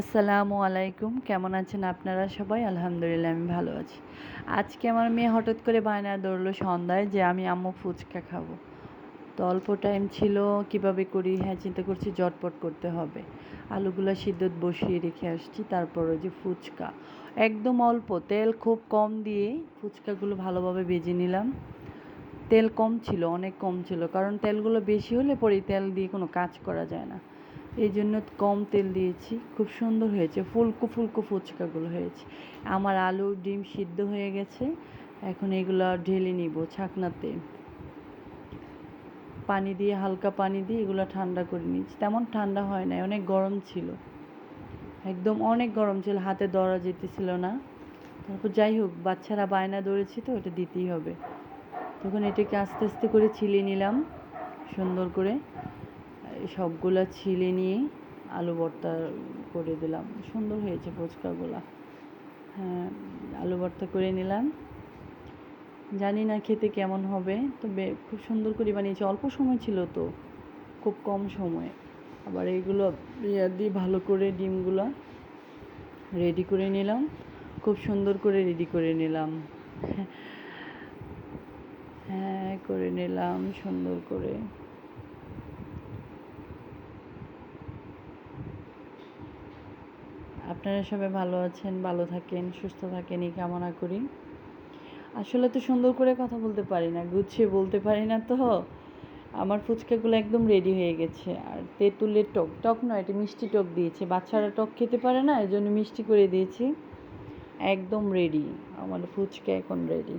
আসসালামু আলাইকুম। কেমন আছেন আপনারা সবাই? আলহামদুলিল্লাহ, আমি ভালো আছি। আজকে আমার মেয়ে হঠাৎ করে বায়না ধরলো সন্ধ্যায় যে আমি আম্মু ফুচকা খাব। তো অল্প টাইম ছিল, কীভাবে করি? হ্যাঁ চিন্তা করছি জটপট করতে হবে। আলুগুলো সিদ্ধ বসিয়ে রেখে আসছি, তারপর ওই যে ফুচকা। একদম অল্প, তেল খুব কম দিয়ে ফুচকাগুলো ভালোভাবে ভেজে নিলাম। তেল কম ছিল, অনেক কম ছিল, কারণ তেলগুলো বেশি হলে পরে তেল দিয়ে কোনো কাজ করা যায় না। এই জন্য কম তেল দিয়েছি। খুব সুন্দর হয়েছে। ফুলকো ফুলকো ফুচকাগুলো হয়েছে। আমার আলু ডিম সিদ্ধ হয়ে গেছে। এখন এগুলো ঢেলে নিব ছাকনাতে। পানি দিয়ে, হালকা পানি দিয়ে এগুলো ঠান্ডা করে নিচ্ছি তেমন ঠান্ডা হয় নাই, অনেক গরম ছিল। একদম অনেক গরম ছিল, হাতে ধরা যেতেছিল না। তারপর যাই হোক, বাচ্চারা বায়না ধরেছি তো ওটা দিতেই হবে। তখন এটাকে আস্তে আস্তে করে ছিলে নিলাম, সুন্দর করে। সবগুলা ছিলে নিয়ে আলু ভর্তা করে দিলাম। সুন্দর হয়েছে ফুচকাগুলা। হ্যাঁ আলু ভর্তা করে নিলাম। জানি না খেতে কেমন হবে, তবে খুব সুন্দর করে বানিয়েছি। অল্প সময় ছিল তো, খুব কম সময়ে। আবার এইগুলো ইয়া দিয়ে ভালো করে ডিমগুলো রেডি করে নিলাম। খুব সুন্দর করে রেডি করে নিলাম। হ্যাঁ করে নিলাম সুন্দর করে। আপনারা সবাই ভালো আছেন, ভালো থাকেন, সুস্থ থাকেন, এই কামনা করি। আসলে তো সুন্দর করে কথা বলতে পারি না, গুছিয়ে বলতে পারি না তো। আমার ফুচকাগুলো একদম রেডি হয়ে গেছে। আর তেঁতুলের টক টক নয়, এটা মিষ্টি টক দিয়েছে। বাচ্চারা টক খেতে পারে না এই জন্য মিষ্টি করে দিয়েছি। একদম রেডি আমার ফুচকা এখন রেডি